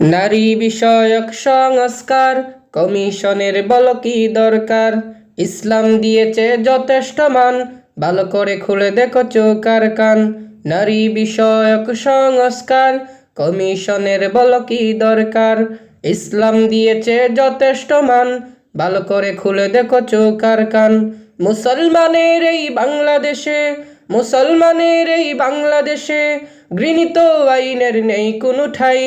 নারী বিষয়ক সংস্কার, কমিশনের বল কি দরকার? ইসলাম দিয়েছে যথেষ্ট মান, ভালো করে খুলে দেখো চোকার কান। নারী বিষয়ক সংস্কার, কমিশনের বল কি দরকার? ইসলাম দিয়েছে যথেষ্ট মান, ভালো করে খুলে দেখো চোকার কান। মুসলমানের এই বাংলাদেশে মুসলমানের এই বাংলাদেশে ঘৃণিত আইনের নেই কোনো ঠাই।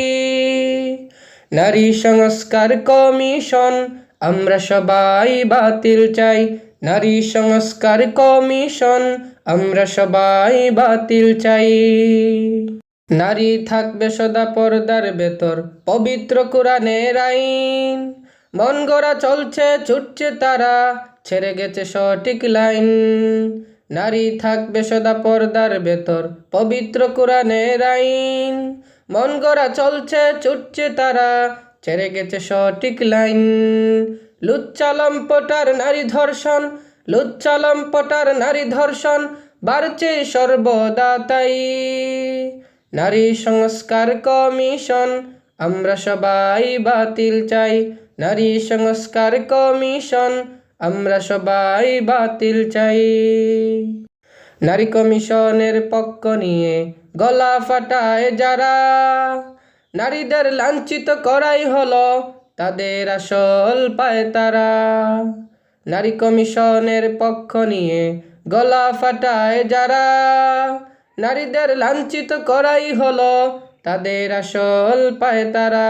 নারী সংস্কার কমিশন, আমরা সবাই বাতিল চাই। নারী সংস্কার কমিশন, আমরা সবাই বাতিল চাই। নারী থাকবে সদা পর্দার ভেতর, পবিত্র কোরআনের আইন। মন গড়া চলছে, ছুটছে তারা, ছেড়ে গেছে সঠিক লাইন। নারী থাকবে সদা পর্দার ভেতর, পবিত্র কোরআনের আইন। মন গড়া চলছে, ছুটছে তারা, ছেড়ে গেছে সঠিক লাইন। লুচ্চালম পটার নারী ধর্ষণ লুচ্চালম পটার নারী ধর্ষণ, বাড়ছে সর্বদা তাই। নারী সংস্কার কমিশন, আমরা সবাই বাতিল চাই। নারী সংস্কার কমিশন আমরা সবাই বাতিল চাই। নারী কমিশনের পক্ষ নিয়ে গলা ফাটায় যারা, নারীদের লাঞ্ছিত করাই হলো তাদের আসল পায় তারা। নারী কমিশনের পক্ষ নিয়ে গলা ফাটায় যারা, নারীদের লাঞ্ছিত করাই হলো তাদের আসল পায় তারা।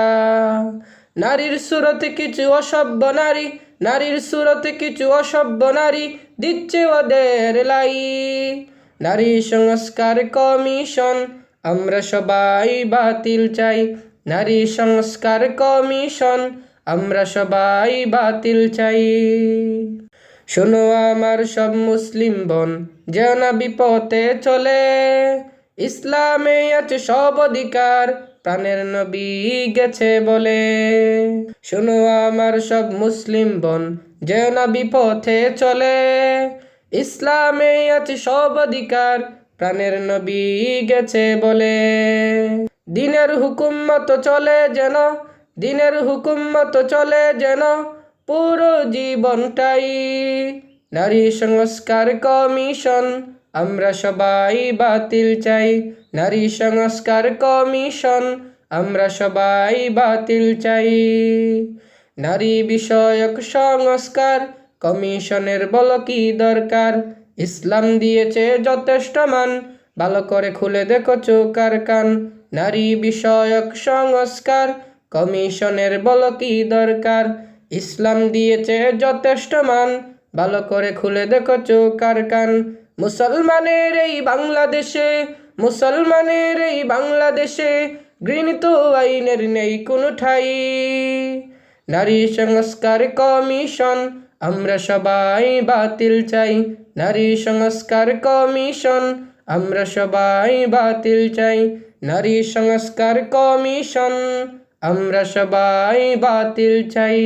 নারীর সুরতে কিছু অসভ্য নারী নারীর সুরতে কিছু অসভ্য নারী দিচ্ছে ওদের লাই। নারী সংস্কার কমিশন, আমরা সবাই বাতিল চাই। নারী সংস্কার কমিশন, আমরা সবাই বাতিল চাই। শোনো আমার সব মুসলিম বোন যেও না বিপথে চলে। ইসলামে আছে সব অধিকার প্রাণের নবী গেছে বলে। শোনো আমার সব মুসলিম বন, যেও না বিপথে চলে। ইসলামে আছে সব অধিকার, প্রাণের নবী গেছে বলে। দিনের হুকুম মতো চলে যেন, দিনের হুকুম মতো চলে যেন, পুরো জীবনটাই নারী সংস্কার কমিশন। আমরা সবাই বাতিল চাই। নারী সংস্কার কমিশন, আমরা সবাই বাতিল চাই। নারী বিষয়ক সংস্কার কমিশনের বল কি দরকার? ইসলাম দিয়েছে যথেষ্ট মান। ভালো করে খুলে দেখো চোকার কান। নারী বিষয়ক সংস্কার কমিশনের বল কি দরকার? ইসলাম দিয়েছে যথেষ্ট মান। ভালো করে খুলে দেখো চোকার কান। মুসলমানের এই বাংলাদেশে, মুসলমানের এই বাংলাদেশে ঘৃণিত আইনের নেই কোনো ঠাই। নারী সংস্কার কমিশন, আমরা সবাই বাতিল চাই। নারী সংস্কার কমিশন, আমরা সবাই বাতিল চাই। নারী সংস্কার কমিশন, আমরা সবাই বাতিল চাই।